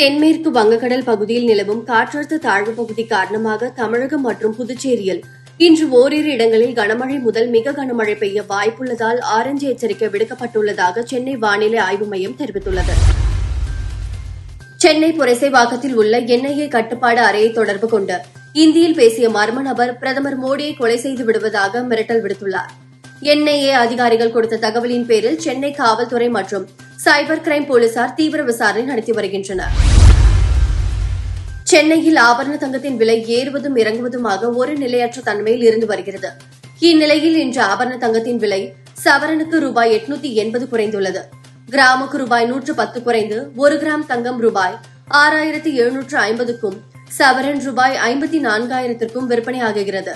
தென்மேற்கு வங்கக்கடல் பகுதியில் நிலவும் காற்றழுத்த தாழ்வு பகுதி காரணமாக தமிழகம் மற்றும் புதுச்சேரியில் இன்று ஓரிரு இடங்களில் கனமழை முதல் மிக கனமழை பெய்ய வாய்ப்புள்ளதால் ஆரஞ்சு எச்சரிக்கை விடுக்கப்பட்டுள்ளதாக சென்னை வானிலை ஆய்வு மையம் தெரிவித்துள்ளது. சென்னை புரசைவாக்கத்தில் உள்ள என்ஐஏ கட்டுப்பாடு அறையை தொடர்பு கொண்டு இந்தியில் பேசிய மர்ம நபர் பிரதமர் மோடியை கொலை செய்து விடுவதாக மிரட்டல் விடுத்துள்ளார். என்ஐஏ அதிகாரிகள் கொடுத்த தகவலின் பேரில் சென்னை காவல்துறை மற்றும் சைபர் கிரைம் போலீசார் தீவிர விசாரணை நடத்தி வருகின்றனர். சென்னையில் ஆபரண தங்கத்தின் விலை ஏறுவதும் இறங்குவதுமாக ஒரு நிலையற்ற தன்மையில் இருந்து வருகிறது. இந்நிலையில் இன்று ஆபரண தங்கத்தின் விலை சவரனுக்கு ரூபாய் எட்நூத்தி எண்பது குறைந்துள்ளது. கிராமுக்கு ரூபாய் நூற்று பத்து குறைந்து ஒரு கிராம் தங்கம் ரூபாய் ஆறாயிரத்து எழுநூற்று ஐம்பதுக்கும் சவரன் ரூபாய் ஐம்பத்தி நான்காயிரத்திற்கும் விற்பனையாகுகிறது.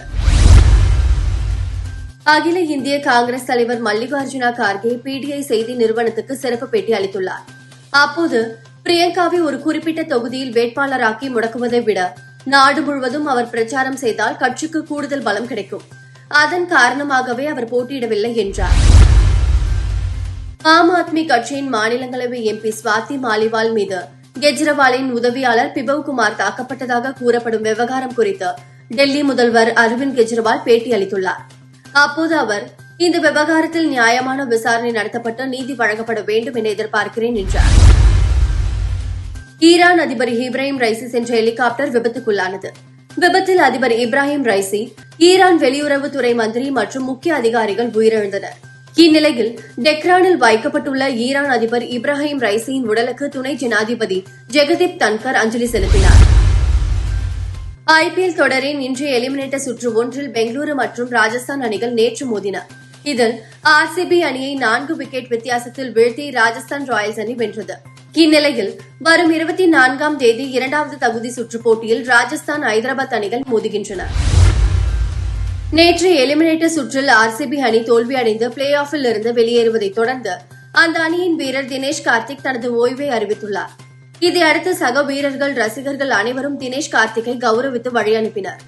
அகில இந்திய காங்கிரஸ் தலைவர் மல்லிகார்ஜுனா கார்கே பிடிஐ செய்தி நிறுவனத்துக்கு சிறப்பு பேட்டி அளித்துள்ளார். அப்போது பிரியங்காவை ஒரு குறிப்பிட்ட தொகுதியில் வேட்பாளராக்கி முடக்குவதை விட நாடு முழுவதும் அவர் பிரச்சாரம் செய்தால் கட்சிக்கு கூடுதல் பலம் கிடைக்கும். அதன் காரணமாகவே அவர் போட்டியிடவில்லை என்றார். ஆம் ஆத்மி கட்சியின் மாநிலங்களவை எம்பி ஸ்வாதி மாலிவால் மீது கெஜ்ரிவாலின் உதவியாளர் பிபவ் குமார் தாக்கப்பட்டதாக கூறப்படும் விவகாரம் குறித்து டெல்லி முதல்வர் அரவிந்த் கெஜ்ரிவால் பேட்டி அளித்துள்ளார். அப்போது அவர் இந்த விவகாரத்தில் நியாயமான விசாரணை நடத்தப்பட்டு நீதி வழங்கப்பட வேண்டும் என எதிர்பார்க்கிறேன் என்றார். ஈரான் அதிபர் இப்ராஹிம் ரைசி சென்ற ஹெலிகாப்டர் விபத்துக்குள்ளானது. விபத்தில் அதிபர் இப்ராஹிம் ரைசி ஈரான் வெளியுறவுத்துறை மந்திரி மற்றும் முக்கிய அதிகாரிகள் உயிரிழந்தனர். இந்நிலையில் டெக்ரானில் வைக்கப்பட்டுள்ள ஈரான் அதிபர் இப்ராஹிம் ரைசியின் உடலுக்கு துணை ஜனாதிபதி ஜெகதீப் தன்கர் அஞ்சலி செலுத்தினார். ஐபிஎல் தொடரின் இன்றைய எலிமினேட்டர் சுற்று ஒன்றில் பெங்களூரு மற்றும் ராஜஸ்தான் அணிகள் நேற்று மோதின. இதில் ஆர்சிபி அணியை நான்கு விக்கெட் வித்தியாசத்தில் வீழ்த்தி ராஜஸ்தான் ராயல்ஸ் அணி வென்றது. இந்நிலையில் வரும் இருபத்தி நான்காம் தேதி இரண்டாவது தகுதி சுற்றுப் போட்டியில் ராஜஸ்தான் ஐதராபாத் அணிகள் மோதுகின்றன. நேற்று எலிமினேட்டர் சுற்றில் ஆர்சிபி அணி தோல்வியடைந்து பிளே ஆஃபில் இருந்து வெளியேறுவதைத் தொடர்ந்து அந்த அணியின் வீரர் தினேஷ் கார்த்திக் தனது ஓய்வை அறிவித்துள்ளார். இதையடுத்து சக வீரர்கள் ரசிகர்கள் அனைவரும் தினேஷ் கார்த்திகை கௌரவித்து வழி அனுப்பினர்